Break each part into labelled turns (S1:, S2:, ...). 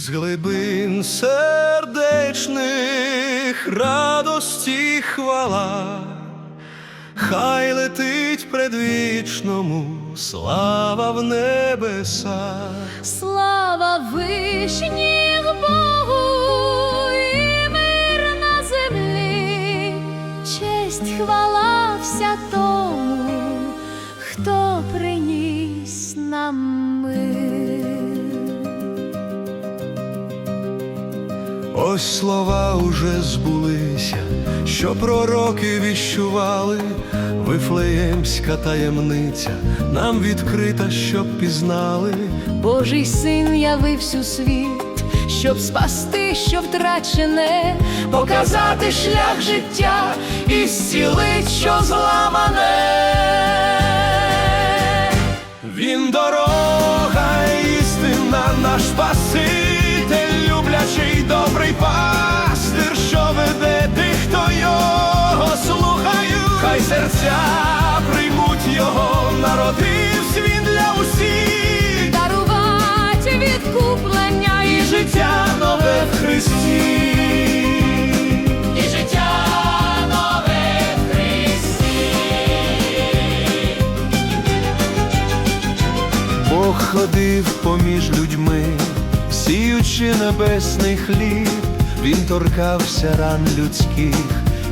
S1: Із глибин сердечних радості хвала, хай летить предвічному слава в небесах.
S2: Слава вишніх Богу і на землі, честь хвала вся тому, хто приніс нам
S1: Ось слова уже збулися, що пророки віщували, Вифлеємська таємниця нам відкрита, щоб пізнали.
S2: Божий син явився у світ, щоб спасти, що втрачене, показати шлях життя і зцілить, що зламане.
S1: Він дорога, істина, наш Спаситель, серця приймуть його, народився він для усіх,
S2: Дарувати відкуплення і
S1: життя нове в Христі.
S2: і життя нове в Христі.
S1: Бог ходив поміж людьми, сіючи небесний хліб, він торкався ран людських,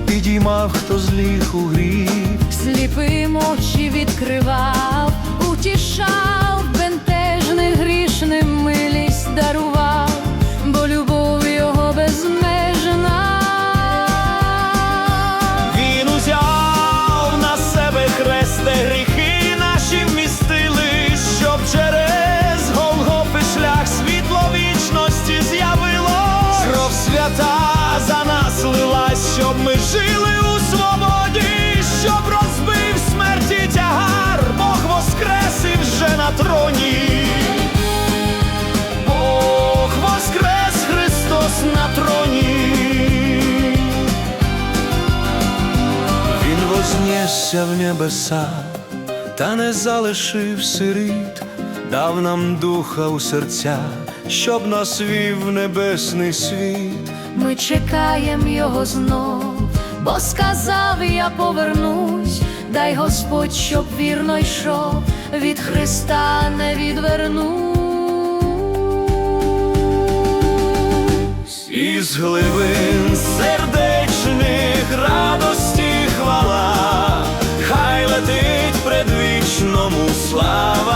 S1: підіймав, хто зліг у гріх.
S2: Сліпим очі відкривав, утішав, бентежних грішним милість дарував, бо любов його безмежна.
S1: Він узяв на себе хрест, де гріхи наші вмістили, щоб через Голгофи шлях світло вічності з'явилось. Кров свята за нас лилась, щоб ми жили у свободі, щоб розбив смерті тягар, Бог воскресив вже на троні. Бог воскрес Христос на троні. Він вознісся в небеса, та не залишив сиріт, дав нам духа у серця, щоб нас вів небесний світ.
S2: Ми чекаєм його знов, бо сказав я повернусь, дай Господь, щоб вірно йшов, від Христа не відвернусь.
S1: Із глибин сердечних радості хвала, хай летить предвічному слава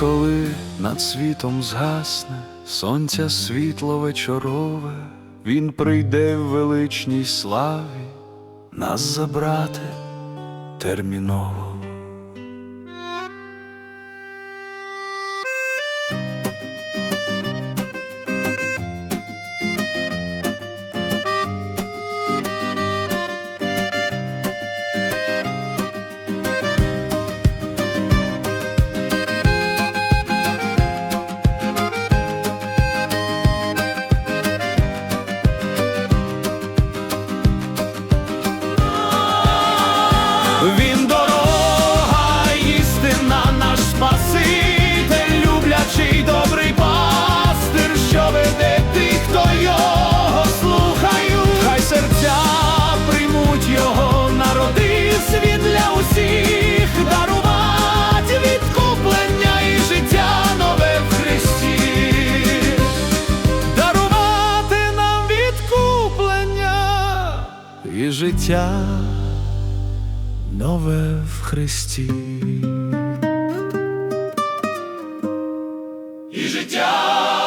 S1: коли над світом згасне сонця світло вечорове, він прийде в величній славі нас забрати терміново. Він дорога, істина, наш Спаситель, люблячий добрий пастир, що веде тих, хто його слухають. Хай серця приймуть його, народив світ для усіх, дарувати відкуплення і життя нове в Христі. Дарувати нам відкуплення і життя нове в Христі. І життя.